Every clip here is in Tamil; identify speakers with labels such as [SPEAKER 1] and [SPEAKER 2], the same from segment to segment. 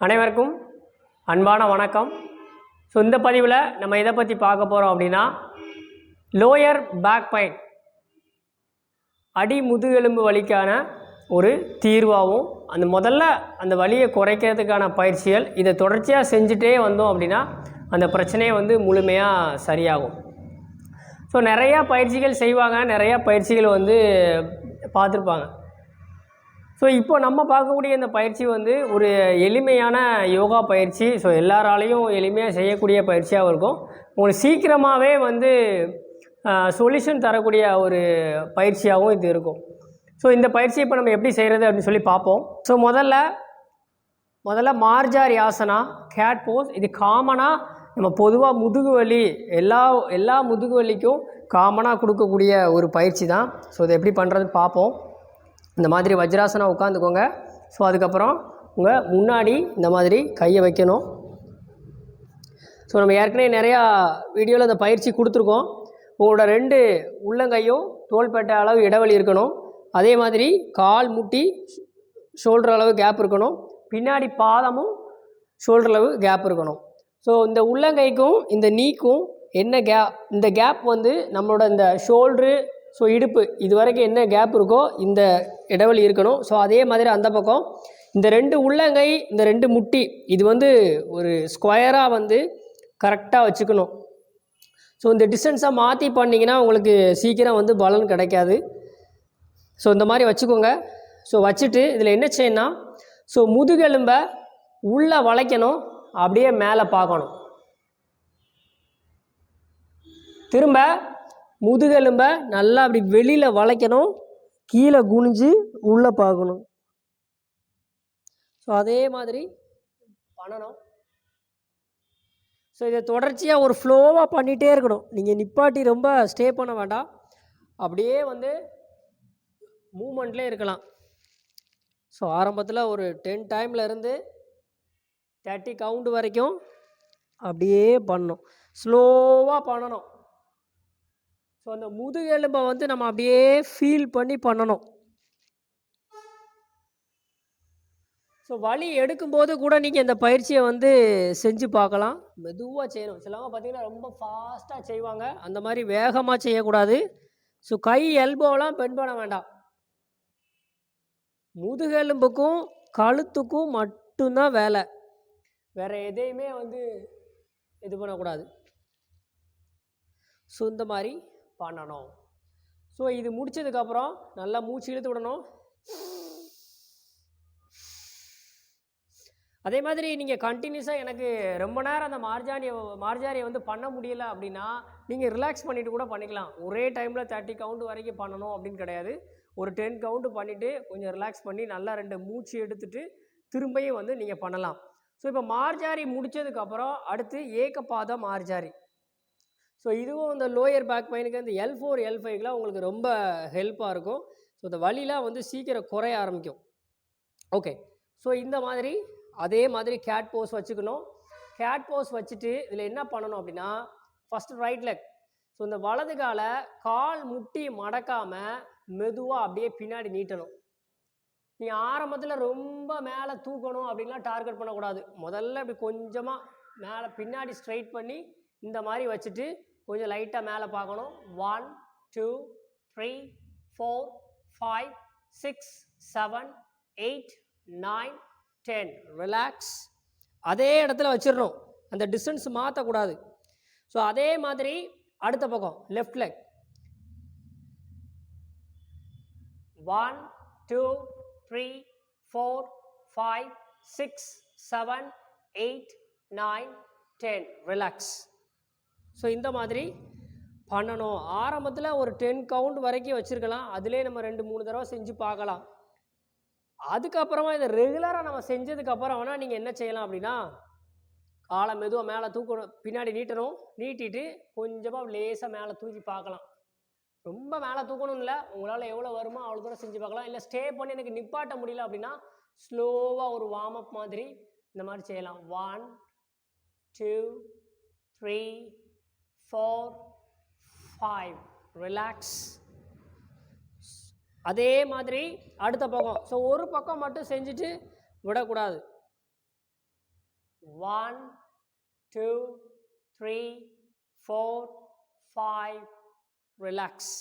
[SPEAKER 1] அனைவருக்கும் அன்பான வணக்கம். ஸோ இந்த பதிவில் நம்ம எதை பற்றி பார்க்க போகிறோம் அப்படின்னா லோயர் பேக் பெயின் அடி முதுகெலும்பு வலிக்கான ஒரு தீர்வாகவும் அந்த முதல்ல அந்த வலியை குறைக்கிறதுக்கான பயிற்சிகள் இதை தொடர்ச்சியாக செஞ்சுட்டே வந்தோம் அப்படின்னா அந்த பிரச்சனையை வந்து முழுமையாக சரியாகும். ஸோ நிறையா பயிற்சிகள் செய்வாங்க நிறையா பயிற்சிகள் வந்து பார்த்துருப்பாங்க. ஸோ இப்போ நம்ம பார்க்கக்கூடிய இந்த பயிற்சி வந்து ஒரு எளிமையான யோகா பயிற்சி. ஸோ எல்லாராலையும் எளிமையாக செய்யக்கூடிய பயிற்சியாகவும் இருக்கும். உங்களுக்கு சீக்கிரமாகவே வந்து சொல்யூஷன் தரக்கூடிய ஒரு பயிற்சியாகவும் இது இருக்கும். ஸோ இந்த பயிற்சியை இப்போ நம்ம எப்படி செய்கிறது அப்படின்னு சொல்லி பார்ப்போம். ஸோ முதல்ல முதல்ல மார்ஜாரி ஆசனா கேட் போஸ் இது காமனாக நம்ம பொதுவாக முதுகு வலி எல்லா எல்லா முதுகு வலிக்கும் காமனாக கொடுக்கக்கூடிய ஒரு பயிற்சி தான். ஸோ இதை எப்படி பண்ணுறது பார்ப்போம். இந்த மாதிரி வஜ்ராசனம் உட்காந்துக்கோங்க. ஸோ அதுக்கப்புறம் உங்கள் முன்னாடி இந்த மாதிரி கையை வைக்கணும். ஸோ நம்ம ஏற்கனவே நிறையா வீடியோவில் இந்த பயிற்சி கொடுத்துருக்கோம். உங்களோட ரெண்டு உள்ளங்கையும் தோள்பட்டை அளவு இடைவெளி இருக்கணும். அதே மாதிரி கால் முட்டி ஷோல்டர் அளவு கேப் இருக்கணும். பின்னாடி பாதமும் ஷோல்டர் அளவு கேப் இருக்கணும். ஸோ இந்த உள்ளங்கைக்கும் இந்த நீக்கும் என்ன கேப் இந்த கேப் வந்து நம்மளோட இந்த ஷோல்ட்ரு ஸோ இடுப்பு. இது வரைக்கும் என்ன கேப் இருக்கோ இந்த இடைவெளி இருக்கணும். ஸோ அதே மாதிரி அந்த பக்கம். இந்த ரெண்டு உள்ளங்கை இந்த ரெண்டு முட்டி இது வந்து ஒரு ஸ்கொயராக வந்து கரெக்டாக வச்சுக்கணும். ஸோ இந்த டிஸ்டன்ஸை மாற்றி பண்ணிங்கன்னா உங்களுக்கு சீக்கிரம் வந்து பலன் கிடைக்காது. ஸோ இந்த மாதிரி வச்சுக்கோங்க. ஸோ வச்சுட்டு இதில் என்ன செய்யணும் ஸோ முதுகெலும்பை உள்ளே வளைக்கணும். அப்படியே மேலே பார்க்கணும். திரும்ப முதுகெலும்பை நல்லா அப்படி வெளியில் வளைக்கணும். கீழே குனிஞ்சு உள்ளே பார்க்கணும். ஸோ அதே மாதிரி பண்ணணும். ஸோ இதை தொடர்ச்சியாக ஒரு ஃப்ளோவாக பண்ணிகிட்டே இருக்கணும். நீங்கள் நிப்பாட்டி ரொம்ப ஸ்டே பண்ண வேண்டாம். அப்படியே வந்து மூமெண்ட்லேயே இருக்கலாம். ஸோ ஆரம்பத்தில் ஒரு டென் டைமில் இருந்து தேர்ட்டி கவுண்ட் வரைக்கும் அப்படியே பண்ணணும். ஸ்லோவாக பண்ணணும். ஸோ அந்த முதுகெலும்பை வந்து நம்ம அப்படியே ஃபீல் பண்ணி பண்ணணும். ஸோ வலி எடுக்கும்போது கூட நீங்கள் இந்த பயிற்சியை வந்து செஞ்சு பார்க்கலாம். மெதுவாக செய்யணும். சிலவங்க பார்த்தீங்கன்னா ரொம்ப ஃபாஸ்ட்டாக செய்வாங்க. அந்த மாதிரி வேகமாக செய்யக்கூடாது. ஸோ கை எல்போலாம் பெண்பட பண்ண வேண்டாம். முதுகெலும்புக்கும் கழுத்துக்கும் மட்டும்தான் வேலை. வேறு எதையுமே வந்து இது பண்ணக்கூடாது. ஸோ இந்த மாதிரி பண்ணணும். ஸோ இது முடிச்சதுக்கப்புறம் நல்லா மூச்சு இழுத்து விடணும். அதே மாதிரி நீங்கள் கண்டினியூஸாக எனக்கு ரொம்ப நேரம் அந்த மார்ஜானியை மார்ஜாரியை வந்து பண்ண முடியல அப்படின்னா நீங்கள் ரிலாக்ஸ் பண்ணிவிட்டு கூட பண்ணிக்கலாம். ஒரே டைமில் தேர்ட்டி கவுண்ட் வரைக்கும் பண்ணணும் அப்படின்னு கிடையாது. ஒரு டென் கவுண்ட் பண்ணிவிட்டு கொஞ்சம் ரிலாக்ஸ் பண்ணி நல்லா ரெண்டு மூச்சு எடுத்துகிட்டு திரும்பியும் வந்து நீங்கள் பண்ணலாம். ஸோ இப்போ மார்ஜாரி முடித்ததுக்கப்புறம் அடுத்து ஏகபாத மார்ஜாரி. ஸோ இதுவும் இந்த லோயர் பேக் பெயினுக்கு இந்த எல் ஃபோர் எல் ஃபைவ்லாம் உங்களுக்கு ரொம்ப ஹெல்ப்பாக இருக்கும். ஸோ இந்த வலிலாம் வந்து சீக்கிரம் குறைய ஆரம்பிக்கும். ஓகே ஸோ இந்த மாதிரி அதே மாதிரி கேட் போஸ் வச்சுக்கணும். கேட் போஸ் வச்சுட்டு இதில் என்ன பண்ணணும் அப்படின்னா ஃபஸ்ட்டு ரைட் லெக் ஸோ இந்த வலது காலை கால் முட்டி மடக்காமல் மெதுவாக அப்படியே பின்னாடி நீட்டணும். நீ ஆரம்பத்தில் ரொம்ப மேலே தூக்கணும் அப்படின்லாம் டார்கெட் பண்ணக்கூடாது. முதல்ல இப்படி கொஞ்சமாக மேலே பின்னாடி ஸ்ட்ரைட் பண்ணி இந்த மாதிரி வச்சுட்டு கொஞ்சம் லைட்டாக மேலே பார்க்கணும். One two three four five six seven eight nine ten relax அதே இடத்துல வச்சிடணும் அந்த டிஸ்டன்ஸ் மாற்றக்கூடாது ஸோ அதே மாதிரி அடுத்த பக்கம் left leg one two three four five six seven eight nine ten relax so இந்த மாதிரி பண்ணணும். ஆரம்பத்தில் ஒரு டென் கவுண்ட் வரைக்கும் வச்சுருக்கலாம். அதிலே நம்ம ரெண்டு மூணு தடவை செஞ்சு பார்க்கலாம். அதுக்கப்புறமா இதை ரெகுலராக நம்ம செஞ்சதுக்கப்புறம் வேணால் நீங்கள் என்ன செய்யலாம் அப்படின்னா காலை மெதுவாக மேலே தூக்கணும் பின்னாடி நீட்டணும். நீட்டிட்டு கொஞ்சமாக லேசாக மேலே தூக்கி பார்க்கலாம். ரொம்ப மேலே தூக்கணும் இல்லை. உங்களால் எவ்வளோ வருமோ அவ்வளோ தூரம் செஞ்சு பார்க்கலாம். இல்லை ஸ்டே பண்ணி எனக்கு நிப்பாட்ட முடியல அப்படின்னா ஸ்லோவாக ஒரு வார்ம் அப் மாதிரி இந்த மாதிரி செய்யலாம். One two three four five relax அதே மாதிரி அடுத்த பக்கம். ஸோ ஒரு பக்கம் மட்டும் செஞ்சுட்டு விடக்கூடாது. One two three four five relax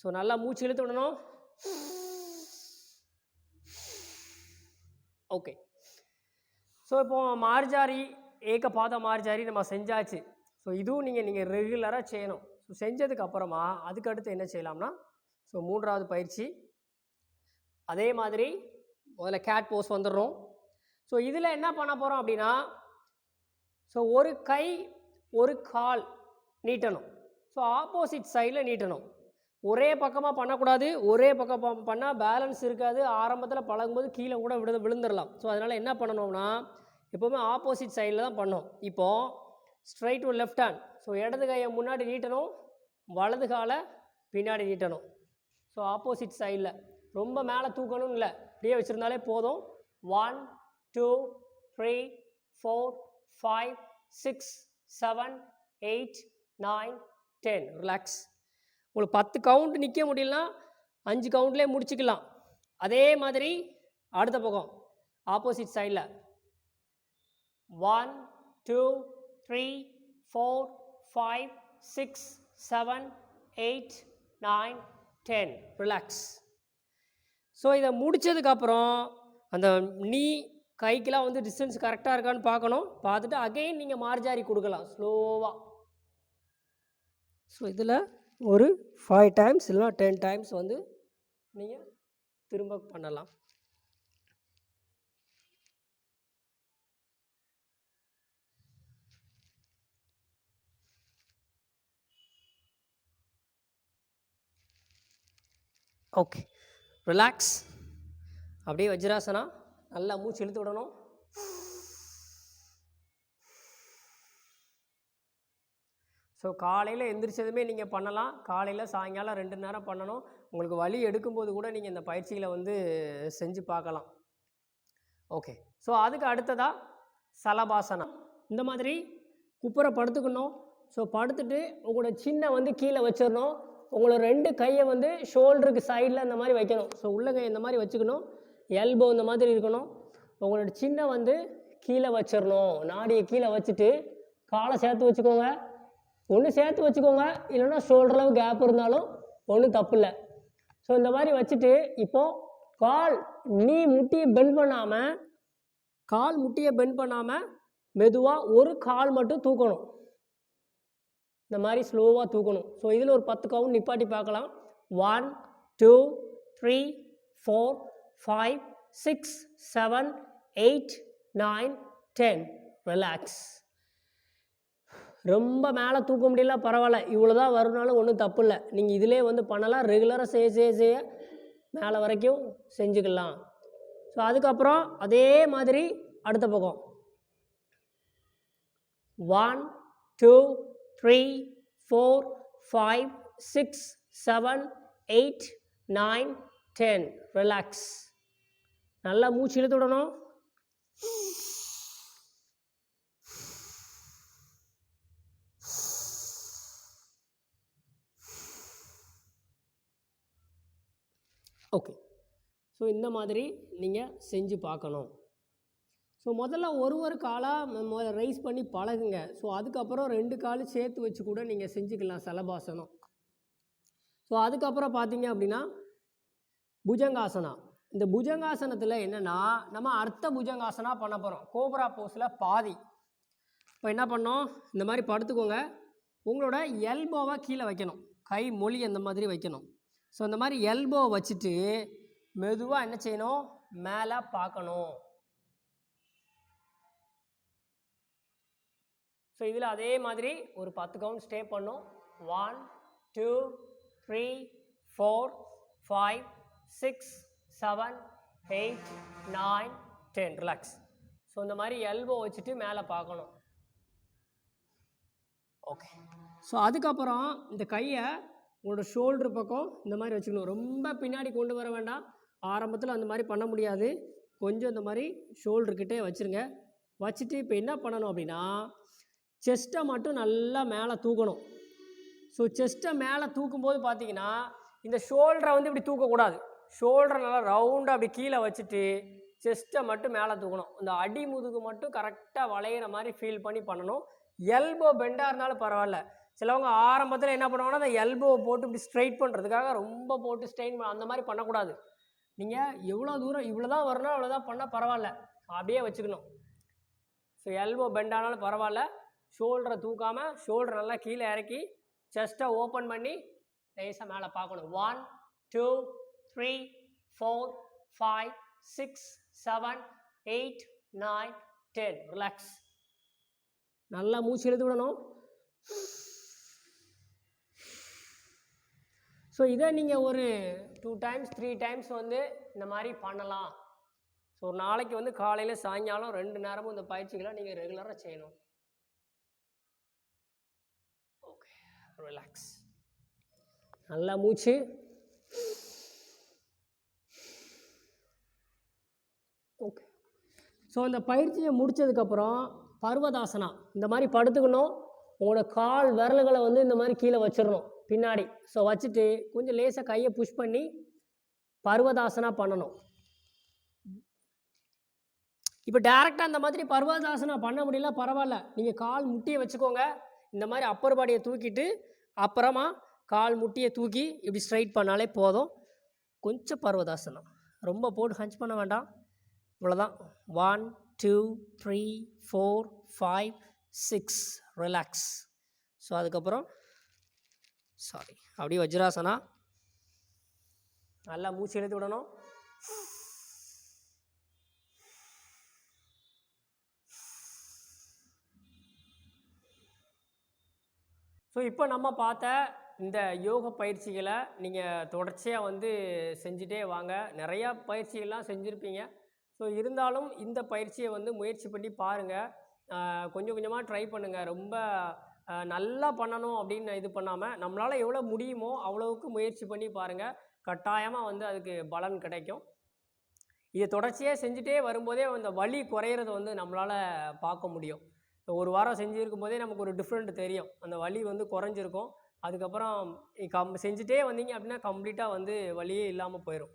[SPEAKER 1] so நல்லா மூச்சு இழுத்து விடணும். ஓகே ஸோ இப்போ மார்ஜாரி ஏகபாத மார்ஜாரி நம்ம செஞ்சாச்சு. ஸோ இதுவும் நீங்கள் நீங்கள் ரெகுலராக செய்யணும். ஸோ செஞ்சதுக்கு அப்புறமா அதுக்கு அடுத்து என்ன செய்யலாம்னா ஸோ மூன்றாவது பயிற்சி. அதே மாதிரி முதல்ல கேட் போஸ் வந்துடுறோம். ஸோ இதில் என்ன பண்ண போகிறோம் அப்படின்னா ஸோ ஒரு கை ஒரு கால் நீட்டணும். ஸோ ஆப்போசிட் சைடில் நீட்டணும். ஒரே பக்கமாக பண்ணக்கூடாது. ஒரே பக்கம் பண்ணால் பேலன்ஸ் இருக்காது. ஆரம்பத்தில் பழகும்போது கீழே கூட விழுந்து விழுந்துடலாம். ஸோ அதனால் என்ன பண்ணணும்னா எப்போவுமே ஆப்போசிட் சைடில் தான் பண்ணோம் இப்போது straight to left hand so இடது கையை முன்னாடி நீட்டணும் வலது காலை பின்னாடி நீட்டணும். ஸோ ஆப்போசிட் சைடில் ரொம்ப மேலே தூக்கணும் இல்லை. இப்படியே வச்சுருந்தாலே போதும். One two three four five six seven eight nine ten relax உங்களுக்கு பத்து கவுண்ட் நிற்க முடியலனா அஞ்சு கவுண்ட்லேயே முடிச்சுக்கலாம். அதே மாதிரி அடுத்த பக்கம். ஆப்போசிட் சைடில் one two three four five six seven eight nine ten relax so இதை முடித்ததுக்கப்புறம் அந்த நீ கைக்கெலாம் வந்து டிஸ்டன்ஸ் கரெக்டாக இருக்கான்னு பார்க்கணும். பார்த்துட்டு அகைன் நீங்கள் மார்ஜாரி கொடுக்கலாம். ஸ்லோவாக ஸோ இதில் ஒரு ஃபைவ் டைம்ஸ் இல்லைனா டென் டைம்ஸ் வந்து நீங்கள் திரும்ப பண்ணலாம். ஓகே ரிலாக்ஸ் அப்படியே வஜ்ராசனா? நல்லா மூச்சு இழுத்து விடணும். ஸோ காலையில் எந்திரிச்சதுமே நீங்கள் பண்ணலாம். காலையில் சாயங்காலம் ரெண்டு நேரம் பண்ணணும். உங்களுக்கு வலி எடுக்கும்போது கூட நீங்கள் இந்த பயிற்சிகளை வந்து செஞ்சு பார்க்கலாம். ஓகே ஸோ அதுக்கு அடுத்ததாக சலபாசனம் இந்த மாதிரி குப்புற படுத்துக்கணும். ஸோ படுத்துட்டு உங்களோட சின்ன வந்து கீழே வச்சிடணும். உங்களோட ரெண்டு கையை வந்து ஷோல்டருக்கு சைடில் இந்த மாதிரி வைக்கணும். ஸோ உள்ள கை இந்த மாதிரி வச்சுக்கணும். எல்போ இந்த மாதிரி இருக்கணும். உங்களோட சின்ன வந்து கீழே வச்சிடணும் நாடியை கீழே வச்சுட்டு காலை சேர்த்து வச்சுக்கோங்க. ஒன்று சேர்த்து வச்சுக்கோங்க. இல்லைன்னா ஷோல்டரளவு கேப் இருந்தாலும் ஒன்றும் தப்பு இல்லை. ஸோ இந்த மாதிரி வச்சுட்டு இப்போது கால் நீ முட்டியை பெண்ட் பண்ணாமல் கால் முட்டியை பெண்ட் பண்ணாமல் மெதுவாக ஒரு கால் மட்டும் தூக்கணும். இந்த மாதிரி ஸ்லோவாக தூக்கணும். ஸோ இதில் ஒரு பத்து கவுண்ட் நிப்பாட்டி பார்க்கலாம். One two three four five six seven eight nine ten relax ரொம்ப மேலே தூக்க முடியல பரவாயில்ல. இவ்வளோ தான் வரும்னாலும் ஒன்றும் தப்பு இல்லை. நீங்கள் இதிலே வந்து பண்ணலாம். ரெகுலராக செய்ய செய்ய செய்ய மேலே வரைக்கும் செஞ்சுக்கலாம். ஸோ அதுக்கப்புறம் அதே மாதிரி அடுத்த பக்கம். One two three four five six seven eight nine ten relax நல்லா மூச்சு இழுத்து விடணும். ஓகே ஸோ இந்த மாதிரி நீங்கள் செஞ்சு பார்க்கணும். ஸோ முதல்ல ஒரு ஒரு காலாக ரைஸ் பண்ணி பழகுங்க. ஸோ அதுக்கப்புறம் ரெண்டு காலும் சேர்த்து வச்சு கூட நீங்கள் செஞ்சுக்கலாம் சலபாசனம். ஸோ அதுக்கப்புறம் பார்த்தீங்க அப்படின்னா புஜங்காசனா. இந்த புஜங்காசனத்தில் என்னென்னா நம்ம அர்த்த புஜங்காசனா பண்ண போகிறோம் கோப்ரா போஸில் பாதி. இப்போ என்ன பண்ணோம்? இந்த மாதிரி படுத்துக்கோங்க. உங்களோட எல்போவை கீழே வைக்கணும். கை மொழி அந்த மாதிரி வைக்கணும். ஸோ இந்த மாதிரி எல்போ வச்சுட்டு மெதுவாக என்ன செய்யணும்? மேலே பார்க்கணும் ஸோ இதில் அதே மாதிரி ஒரு பத்து கவுண்ட் ஸ்டே பண்ணும். One two three four five six seven eight nine ten relax so இந்த மாதிரி எல்போ வச்சுட்டு மேலே பார்க்கணும். ஓகே ஸோ அதுக்கப்புறம் இந்த கையை உங்களோட ஷோல்டர் பக்கம் இந்த மாதிரி வச்சுக்கணும். ரொம்ப பின்னாடி கொண்டு வர வேண்டாம். ஆரம்பத்தில் அந்த மாதிரி பண்ண முடியாது. கொஞ்சம் இந்த மாதிரி ஷோல்டர்கிட்டே வச்சுருங்க. வச்சுட்டு இப்போ என்ன பண்ணணும் அப்படின்னா செஸ்ட்டை மட்டும் நல்லா மேலே தூக்கணும். ஸோ செஸ்ட்டை மேலே தூக்கும்போது பார்த்தீங்கன்னா இந்த ஷோல்டரை வந்து இப்படி தூக்கக்கூடாது. ஷோல்டரை நல்லா ரவுண்டாக அப்படி கீழே வச்சுட்டு செஸ்ட்டை மட்டும் மேலே தூக்கணும். இந்த அடி முதுகு மட்டும் கரெக்டாக வளையிற மாதிரி ஃபீல் பண்ணி பண்ணணும். எல்போ பெண்டாக இருந்தாலும் பரவாயில்ல. சிலவங்க ஆரம்பத்தில் என்ன பண்ணுவாங்கன்னா அந்த எல்போவை போட்டு இப்படி ஸ்ட்ரைட் பண்ணுறதுக்காக ரொம்ப போட்டு ஸ்ட்ரெயின் அந்த மாதிரி பண்ணக்கூடாது. நீங்கள் எவ்வளோ தூரம் இவ்வளோ தான் வரணும் அவ்வளோதான் பண்ணால் பரவாயில்ல. அப்படியே வச்சுக்கணும். ஸோ எல்போ பெண்டானாலும் பரவாயில்ல. ஷோல்டரை தூக்காமல் ஷோல்டர் நல்லா கீழே இறக்கி செஸ்ட்டை ஓப்பன் பண்ணி லேசாக மேலே பார்க்கணும். One two three four five six seven eight nine ten relax நல்லா மூச்சு எழுதி விடணும். ஸோ இதை நீங்கள் ஒரு டூ டைம்ஸ் த்ரீ டைம்ஸ் வந்து இந்த மாதிரி பண்ணலாம். ஸோ ஒரு நாளைக்கு வந்து காலையில் சாயங்காலம் ரெண்டு நேரமும் இந்த பயிற்சிகளை நீங்கள் ரெகுலராக செய்யணும் ஓகே ரிலாக்ஸ் நல்லா மூச்சு. ஓகே ஸோ இந்த பயிற்சியை முடித்ததுக்கப்புறம் பர்வதாசனா இந்த மாதிரி படுத்துக்கணும். உங்களோட கால் விரல்களை வந்து இந்த மாதிரி கீழே வச்சிடணும் பின்னாடி. ஸோ வச்சுட்டு கொஞ்சம் லேசாக கையை புஷ் பண்ணி பர்வதாசனா பண்ணணும். இப்போ டேரெக்டாக அந்த மாதிரி பர்வதாசனா பண்ண முடியல பரவாயில்ல. நீங்கள் கால் முட்டியை வச்சுக்கோங்க. இந்த மாதிரி அப்பர் பாடியை தூக்கிட்டு அப்புறமா கால் முட்டியை தூக்கி இப்படி ஸ்ட்ரைட் பண்ணாலே போதும். கொஞ்சம் பர்வதாசனம். ரொம்ப போட்டு ஹஞ்ச் பண்ண வேண்டாம். இவ்வளோதான் one two three four five six relax so அதுக்கப்புறம் சாரி அப்படியே வஜ்ராசனா. நல்லா மூச்சு எழுதி விடணும். ஸோ இப்போ நம்ம பார்த்த இந்த யோக பயிற்சிகளை நீங்கள் தொடர்ச்சியாக வந்து செஞ்சுட்டே வாங்க. நிறையா பயிற்சிகள்லாம் செஞ்சுருப்பீங்க. ஸோ இருந்தாலும் இந்த பயிற்சியை வந்து முயற்சி பண்ணி பாருங்கள் கொஞ்சம் கொஞ்சமாக ட்ரை பண்ணுங்கள் ரொம்ப நல்லா பண்ணணும் அப்படின்னு இது பண்ணாமல் நம்மளால் எவ்வளோ முடியுமோ அவ்வளவுக்கு முயற்சி பண்ணி பாருங்கள் கட்டாயமாக வந்து அதுக்கு பலன் கிடைக்கும். இதை தொடர்ச்சியாக செஞ்சுட்டே வரும்போதே அந்த வலி குறையிறத வந்து நம்மளால் பார்க்க முடியும். ஒரு வாரம் செஞ்சுருக்கும் போதே நமக்கு ஒரு டிஃப்ரெண்ட் தெரியும். அந்த வலி வந்து குறைஞ்சிருக்கும். அதுக்கப்புறம் கம் செஞ்சுட்டே வந்தீங்க அப்படின்னா கம்ப்ளீட்டாக வந்து வலியே இல்லாமல் போயிடும்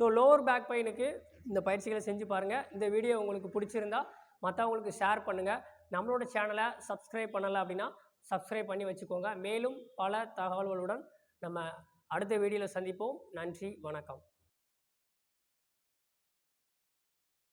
[SPEAKER 1] ஸோ லோவர் பேக் பெயினுக்கு இந்த பயிற்சிகளை செஞ்சு பாருங்கள் இந்த வீடியோ உங்களுக்கு பிடிச்சிருந்தா மற்றவங்களுக்கு ஷேர் பண்ணுங்கள் நம்மளோட சேனலை சப்ஸ்கிரைப் பண்ணலை அப்படின்னா சப்ஸ்கிரைப் பண்ணி வச்சுக்கோங்க. மேலும் பல தகவல்களுடன் நம்ம அடுத்த வீடியோவில் சந்திப்போம். நன்றி வணக்கம்.